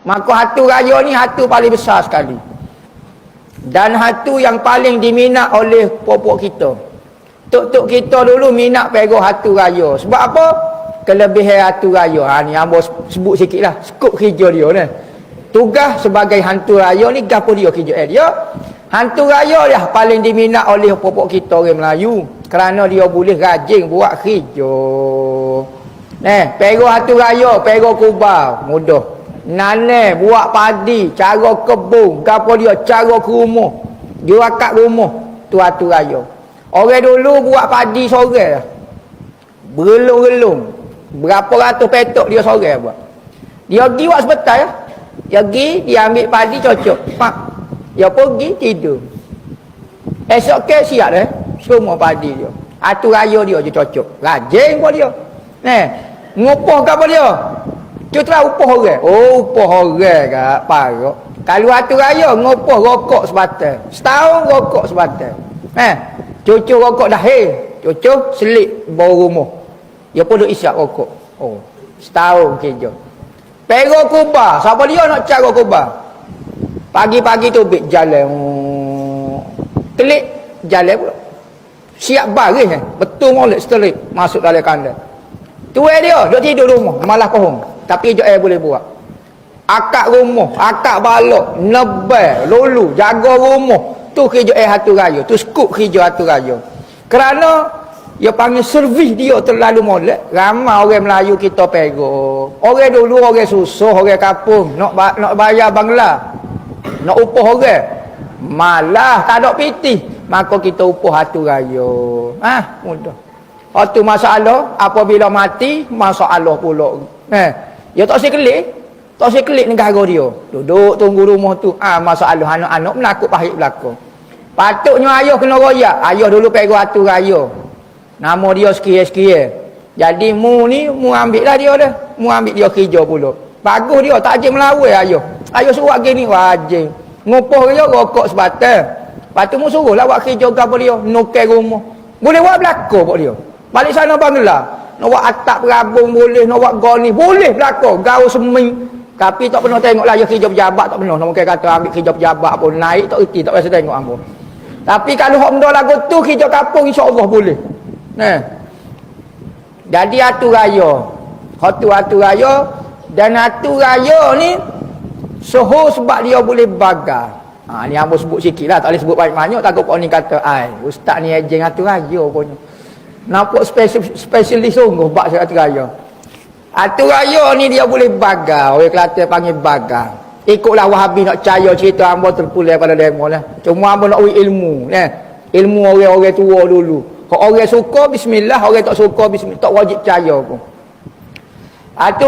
Maka hatu raya ni hatu paling besar sekali. Dan hatu yang paling diminat oleh popok kita. Tok-tok kita dulu minat pego hatu raya. Sebab apa? Kelebihan hatu raya. Ha, ni ambo sebut sikit lah. Skop kerja dia ni. Tugas sebagai hantu raya ni gapo dia kerja eh, dia. Hantu raya dia paling diminat oleh popok kita orang Melayu. Kerana dia boleh rajin buat kerja. Nah, pego hatu raya, pego kubah. Mudah. Nane buat padi, cara kebun, gapo dia, cara ke rumah. Dia kat rumah, tu hatu raya. Orang dulu buat padi sore lah. Bergelung-gelung. Berapa ratus petok dia sore buat. Dia pergi buat sebentar ya. Dia pergi, dia ambil padi cocok. Pak. Dia pergi tidur. Esok ke siap dah. Semua padi dia. Hatu raya dia je cocok. Rajin pun dia. Nah, ngupoh ke apa dia? Tu telah upah orang. Oh, upah orang kat parok. Kalau hatu raya, ngupoh rokok sebatang. Setahun rokok sebatang. Eh, cucu rokok dah. Cucu selit bawah rumah. Dia pun duk isyak rokok. Oh, setahun kerja. Pero kubah. Siapa dia nak cara kubah? Pagi-pagi tu bik jalan. Telik jalan pula. Siap baris eh. Betul molek setelik. Masuk dalam kandang. Tuai dia. Duk tidur rumah. Malah kohong. Tapi je air boleh buat. Akak rumah. Akak balok. Nebel. Lulu. Jaga rumah. Tu kerja air hatu raya. Tu skup kerja hatu raya. Kerana dia panggil servis dia terlalu molek. Ramai orang Melayu kita pego. Orang dulu orang susah, orang kampung. Nak ba nak bayar bangla. Nak upah orang. Malah tak ada piti. Maka kita upah hatu raya. Ah, mudah. Waktu masalah, apabila mati, masalah pula. Eh, dia tak usah kelik. Tak usah kelik negara dia. Duduk tunggu rumah tu. Ah, masalah anak-anak menakut pahit belakang. Patutnya ayah kena royak. Ayah dulu pego hatu raya. Nama dia sekian-sekian. Jadi mu ni, mu ambil lah dia dah. Mu ambil dia kerja pula. Bagus dia, tak ajin melawai ayah. Ayah suruh gini, wajin. Ngupoh dia, rokok sebatang. Lepas tu mu suruh lah buat kerja ke apa dia. Nukai rumah. Boleh buat belakang buat dia. Balik sana Bangla. Nak buat atap perabung boleh, nak buat goni. Boleh belakang. Gau seming. Tapi tak pernah tengok lah, ayah kerja pejabat tak pernah. Mungkin kata ambil kerja pejabat pun naik, tak erti, tak biasa tengok apa. Tapi kalau hok benda lagu tu kerja kampung insya-Allah boleh. Nah. Jadi atu raya. Hatu atu raya dan atu raya ni soho sebab dia boleh bagar. Ha ni hamba sebut sikitlah tak boleh sebut banyak-banyak takut kau ni kata ai ustaz ni ejeng atu raya pun. Nampak spesialis spesialis sungguh bab atu raya. Atu raya ni dia boleh bagar. Orang Kelantan panggil bagar. Ikutlah Wahabi nak percaya cerita hamba terpulang pada demo lah. Cuma hamba nak uji ilmu. Nah. Ilmu orang-orang tua dulu. Kalau orang suka bismillah, orang tak suka bismillah, tak wajib percaya pun. Atu